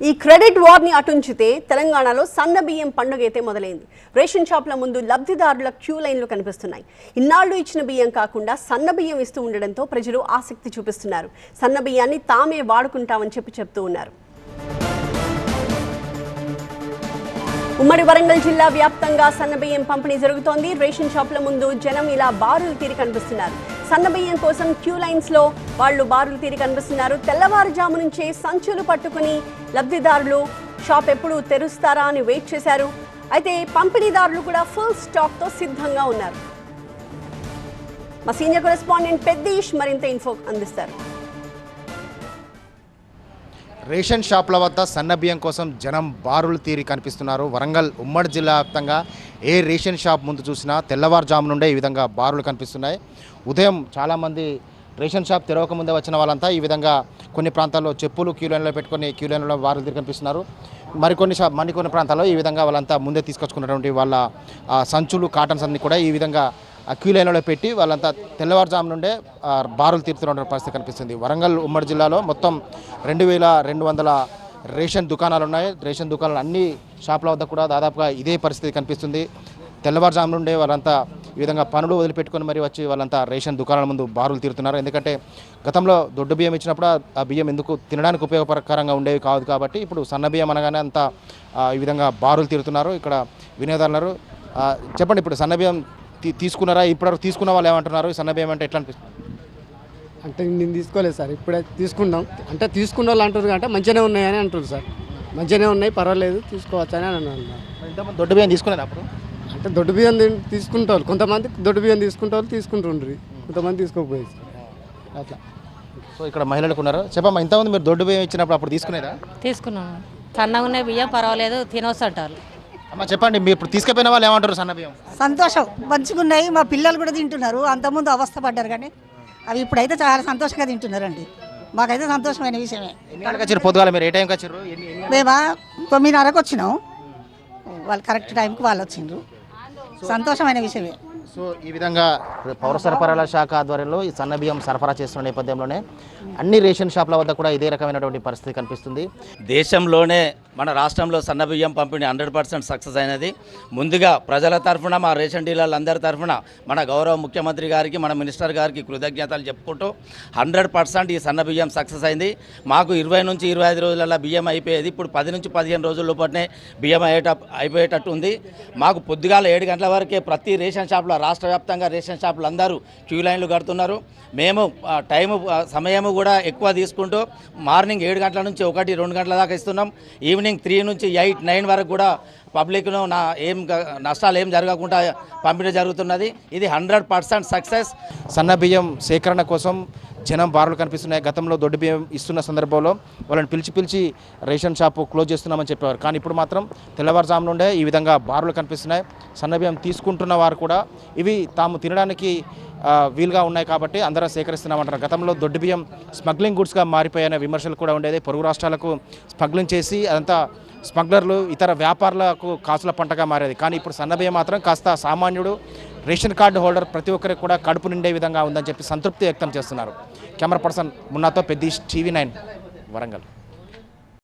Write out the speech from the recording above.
ఈ క్రెడిట్ వార్ని అటుంచితే తెలంగాణలో సన్న బియ్యం పండుగ అయితే మొదలైంది. రేషన్ షాప్ల ముందు లబ్ధిదారుల క్యూ లైన్లు కనిపిస్తున్నాయి. ఇన్నాళ్ళు ఇచ్చిన బియ్యం కాకుండా సన్న బియ్యం ఇస్తూ ఉండడంతో ప్రజలు ఆసక్తి చూపిస్తున్నారు. సన్న బియ్యాన్ని తామే వాడుకుంటామని చెప్పి చెప్తూ ఉన్నారు. ఉమ్మడి వరంగల్ జిల్లా వ్యాప్తంగా సన్నబియ్యం పంపిణీ జరుగుతోంది. రేషన్ షాప్ల ముందు జనం ఇలా బారులు తీరి కనిపిస్తున్నారు. సన్నబియ్యం కోసం క్యూ లైన్స్లో వాళ్ళు బారులు తీరి కనిపిస్తున్నారు. తెల్లవారుజాము నుంచే సంచులు పట్టుకుని లబ్ధిదారులు షాప్ ఎప్పుడు తెరుస్తారా అని వెయిట్ చేశారు. అయితే పంపిణీదారులు కూడా ఫుల్ స్టాక్తో సిద్ధంగా ఉన్నారు. మా సీనియర్ కరెస్పాండెంట్ పెద్దీష్ మరింత ఇన్ఫో అందిస్తారు. రేషన్ షాప్ల వద్ద సన్న బియ్యం కోసం జనం బారులు తీరి కనిపిస్తున్నారు. వరంగల్ ఉమ్మడి జిల్లా వ్యాప్తంగా ఏ రేషన్ షాప్ ముందు చూసినా తెల్లవారుజాము నుండే ఈ విధంగా బారులు కనిపిస్తున్నాయి. ఉదయం చాలామంది రేషన్ షాప్ తెరవక ముందే వచ్చిన వాళ్ళంతా ఈ విధంగా కొన్ని ప్రాంతాల్లో చెప్పులు క్యూ లైన్లో పెట్టుకొని క్యూ లైన్లో బారులు తిరిగి కనిపిస్తున్నారు. మరికొన్ని షాప్ మరికొన్ని ప్రాంతాల్లో ఈ విధంగా వాళ్ళంతా ముందే తీసుకొచ్చుకున్నటువంటి వాళ్ళ సంచులు కాటన్స్ అన్ని కూడా ఈ విధంగా క్యూ లైన్లో పెట్టి వాళ్ళంతా తెల్లవారుజాము నుండే బారులు తీరుతున్న పరిస్థితి కనిపిస్తుంది. వరంగల్ ఉమ్మడి జిల్లాలో మొత్తం రెండు వేల రెండు వందల రేషన్ దుకాణాలు ఉన్నాయి రేషన్ దుకాణాలు అన్ని షాపుల వద్ద కూడా దాదాపుగా ఇదే పరిస్థితి కనిపిస్తుంది. తెల్లవారుజాము నుండే వాళ్ళంతా ఈ విధంగా పనులు వదిలిపెట్టుకొని మరి వచ్చి వాళ్ళంతా రేషన్ దుకాణాల ముందు బారులు తీరుతున్నారు. ఎందుకంటే గతంలో దొడ్డు బియ్యం ఇచ్చినప్పుడు ఆ- బియ్యం ఎందుకు తినడానికి ఉపయోగకరంగా ఉండేవి కాదు కాబట్టి ఇప్పుడు సన్న బియ్యం అనగానే అంతా ఈ విధంగా బారులు తీరుతున్నారు. ఇక్కడ వినియోగదారులు చెప్పండి ఇప్పుడు సన్న బియ్యం తీ- తీసుకున్నారా? ఇప్పటివరకు తీసుకున్న వాళ్ళు ఏమంటున్నారు? సన్న బియ్యం అంటే ఎట్లా అనిపిస్తుంది? అంటే నేను తీసుకోలేదు సార్ ఇప్పుడే తీసుకున్నాం అంటే తీసుకున్న వాళ్ళు అంటారు అంటే మంచిగానే ఉన్నాయని అంటారు సార్. మంచిగానే ఉన్నాయి పర్వాలేదు తీసుకోవచ్చు అని అన్నారు. దొడ్డు బియ్యం తీసుకున్నారు అప్పుడు? అంటే దొడ్డు బియ్యం తీసుకుంటారు కొంతమంది దొడ్డు బియ్యం తీసుకుంటారు తీసుకుంటుండ్రి. కొంతమంది తీసుకోకపోయేది సార్. అట్లా. సో ఇక్కడ మహిళలకు ఉన్నారు? చెప్పమ్మా ఇంతకుముందు మీరు దొడ్డు బియ్యం ఇచ్చినప్పుడు అప్పుడు తీసుకునేదా? తీసుకున్నాను సన్నగా ఉన్న బియ్యం పర్వాలేదు తినవచ్చు అంటారు. అమ్మ చెప్పండి మీరు ఇప్పుడు తీసుకుపోయిన వాళ్ళు ఏమంటారు సన్న బియ్యం? సంతోషం. మంచిగున్నాయి మా పిల్లలు కూడా తింటున్నారు. అంతకుముందు అవస్థ పడ్డారు కానీ. అవి ఇప్పుడైతే చాలా సంతోషంగా తింటున్నారండి. మాకైతే సంతోషమైన విషయమే. వచ్చారు పొద్దుగాల మీరు? ఏ టైంకి వచ్చారు ఎన్ని ఎన్ని- మేమా తొమ్మిదిన్నరకు వచ్చినాం. వాళ్ళు కరెక్ట్ టైంకి వాళ్ళు వచ్చిండ్రు. సంతోషమైన విషయమే. సో ఈ విధంగా పౌర సరఫరాల శాఖ ఆధ్వర్యంలో ఈ సన్న బియ్యం సరఫరా చేస్తున్న నేపథ్యంలోనే అన్ని రేషన్ షాప్ల వద్ద కూడా ఇదే రకమైనటువంటి పరిస్థితి కనిపిస్తుంది. దేశంలోనే మన రాష్ట్రంలో సన్నబియ్యం పంపిణీ హండ్రెడ్ పర్సెంట్ సక్సెస్ అయినది. ముందుగా ప్రజల తరఫున మా రేషన్ డీలర్లు అందరి తరఫున మన గౌరవ ముఖ్యమంత్రి గారికి మన మినిస్టర్ గారికి కృతజ్ఞతలు చెప్పుకుంటూ హండ్రెడ్ పర్సెంట్ ఈ సన్నబియ్యం సక్సెస్ అయింది. మాకు ఇరవై నుంచి ఇరవై ఐదు రోజులలో బియ్యం అయిపోయేది. ఇప్పుడు పది నుంచి పదిహేను రోజుల లోపలనే బియ్యం అయ్యేట అయిపోయేటట్టు ఉంది. మాకు పొద్దుగాల ఏడు గంటల వరకే ప్రతి రేషన్ షాప్లో రాష్ట్ర వ్యాప్తంగా రేషన్ షాపులు అందరూ క్యూ లైన్లు కడుతున్నారు. మేము టైము సమయము కూడా ఎక్కువ తీసుకుంటూ మార్నింగ్ ఏడు గంటల నుంచి ఒకటి రెండు గంటల దాకా ఇస్తున్నాం. ఈవినింగ్ త్రీ నుంచి ఎయిట్ నైన్ వరకు కూడా పబ్లిక్ను నా ఏం నష్టాలు ఏం జరగకుండా పంపిణీ జరుగుతున్నది. ఇది హండ్రెడ్ పర్సెంట్ సక్సెస్ సన్న బియ్యం సేకరణ కోసం జనం బారులు కనిపిస్తున్నాయి. గతంలో దొడ్డు బియ్యం ఇస్తున్న సందర్భంలో వాళ్ళని పిలిచి పిలిచి రేషన్ షాపు క్లోజ్ చేస్తున్నామని చెప్పేవారు. కానీ ఇప్పుడు మాత్రం తెల్లవారుజాము నుండే ఈ విధంగా బారులు కనిపిస్తున్నాయి. సన్నబియ్యం తీసుకుంటున్న వారు కూడా ఇవి తాము తినడానికి వీలుగా ఉన్నాయి కాబట్టి అందరం సేకరిస్తున్నామంటారు గతంలో దొడ్డు బియ్యం స్మగ్లింగ్ గుడ్స్గా మారిపోయిన విమర్శలు కూడా ఉండేది. పొరుగు రాష్ట్రాలకు స్మగ్లింగ్ చేసి అదంతా స్మగ్లర్లు ఇతర వ్యాపారులకు కాసుల పంటగా మారేది. కానీ ఇప్పుడు సన్నబియ్యం మాత్రం కాస్త సామాన్యుడు రేషన్ కార్డు హోల్డర్ ప్రతి ఒక్కరికి కూడా కడుపు నిండే విధంగా ఉందని చెప్పి సంతృప్తి వ్యక్తం చేస్తున్నారు. కెమెరా పర్సన్ మున్నాతో పెద్ద టీవీ నైన్ వరంగల్.